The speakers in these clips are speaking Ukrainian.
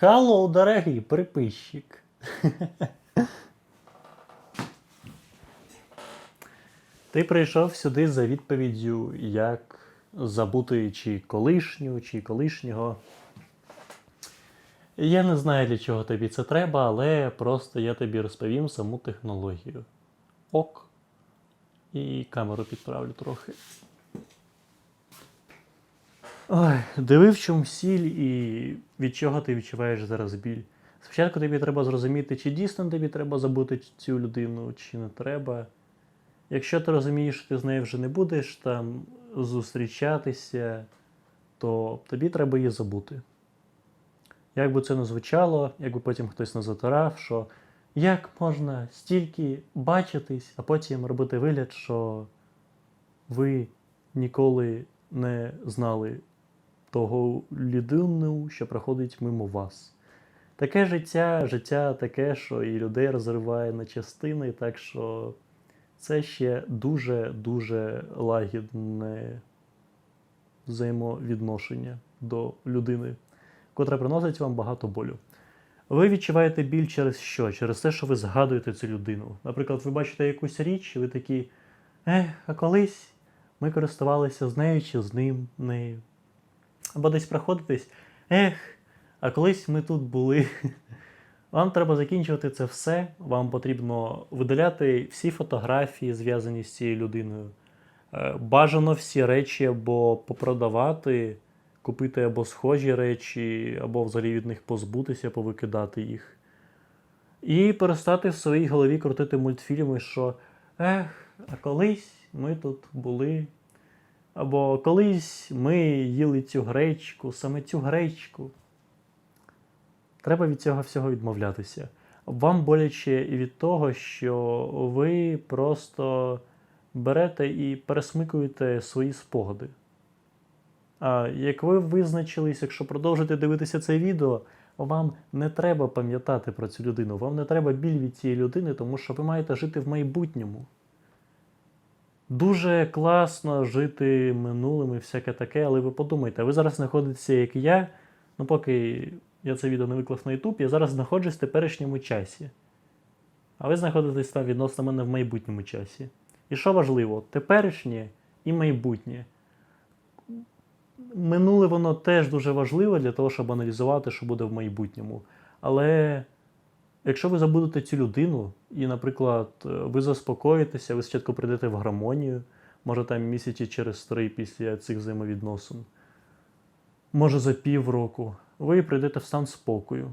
Халлоу, дорогий приписчик. Ти прийшов сюди за відповіддю, як забути чи колишню, чи колишнього. Я не знаю, для чого тобі це треба, але просто я тобі розповім саму технологію. Ок. І камеру підправлю трохи. Ой, диви в чому сіль і від чого ти відчуваєш зараз біль. Спочатку тобі треба зрозуміти, чи дійсно тобі треба забути цю людину, чи не треба. Якщо ти розумієш, що ти з нею вже не будеш там зустрічатися, то тобі треба її забути. Як би це не звучало, якби потім хтось не затирав, що як можна стільки бачитись, а потім робити вигляд, що ви ніколи не знали того людину, що проходить мимо вас. Таке життя, життя таке, що і людей розриває на частини, так що це ще дуже-дуже лагідне взаємовідношення до людини, котра приносить вам багато болю. Ви відчуваєте біль через що? Через те, що ви згадуєте цю людину. Наприклад, ви бачите якусь річ, і ви такі, ех, а колись ми користувалися з нею чи з ним нею. Або десь проходитесь, ех, а колись ми тут були. Вам треба закінчувати це все. Вам потрібно видаляти всі фотографії, зв'язані з цією людиною. Е, Бажано всі речі або попродавати, купити або схожі речі, або взагалі від них позбутися, повикидати їх. І перестати в своїй голові крутити мультфільми, що ех, а колись ми тут були. Або колись ми їли цю гречку, саме цю гречку. Треба від цього всього відмовлятися. Вам боляче і від того, що ви просто берете і пересмикуєте свої спогади. А як ви визначились, якщо продовжите дивитися це відео, вам не треба пам'ятати про цю людину, вам не треба біль від цієї людини, тому що ви маєте жити в майбутньому. Дуже класно жити минулим і всяке таке, але ви подумайте, ви зараз знаходитеся, як я, ну поки я це відео не виклав на YouTube, я зараз знаходжусь в теперішньому часі. А ви знаходитесь там відносно мене в майбутньому часі. І що важливо, теперішнє і майбутнє. Минуле воно теж дуже важливо для того, щоб аналізувати, що буде в майбутньому. Але якщо ви забудете цю людину, і, наприклад, ви заспокоїтеся, ви спочатку прийдете в гармонію, може там місяці через три після цих взаємовідносин, може за півроку, ви прийдете в стан спокою.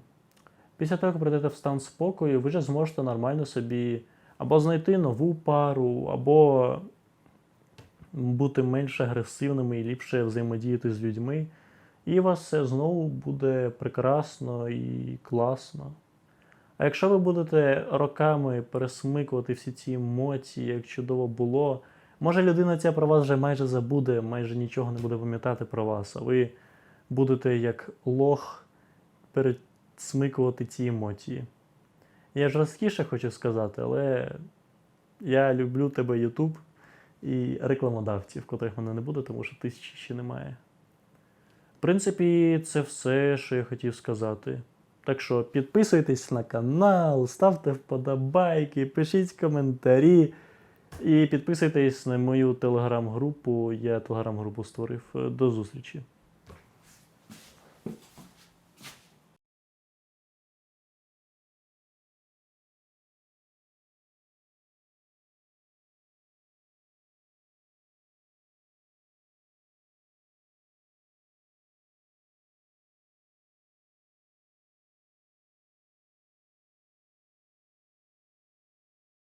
Після того, як прийдете в стан спокою, ви вже зможете нормально собі або знайти нову пару, або бути менш агресивними і ліпше взаємодіяти з людьми. І у вас все знову буде прекрасно і класно. А якщо ви будете роками пересмикувати всі ці емоції, як чудово було, може людина ця про вас вже майже забуде, майже нічого не буде пам'ятати про вас, а ви будете як лох пересмикувати ці емоції. Я жорсткіше хочу сказати, але я люблю тебе, Ютуб, і рекламодавців, котрих мене не буде, тому що тисячі ще немає. В принципі, це все, що я хотів сказати. Так що підписуйтесь на канал, ставте вподобайки, пишіть коментарі. І підписуйтесь на мою телеграм-групу. Я телеграм-групу створив. До зустрічі!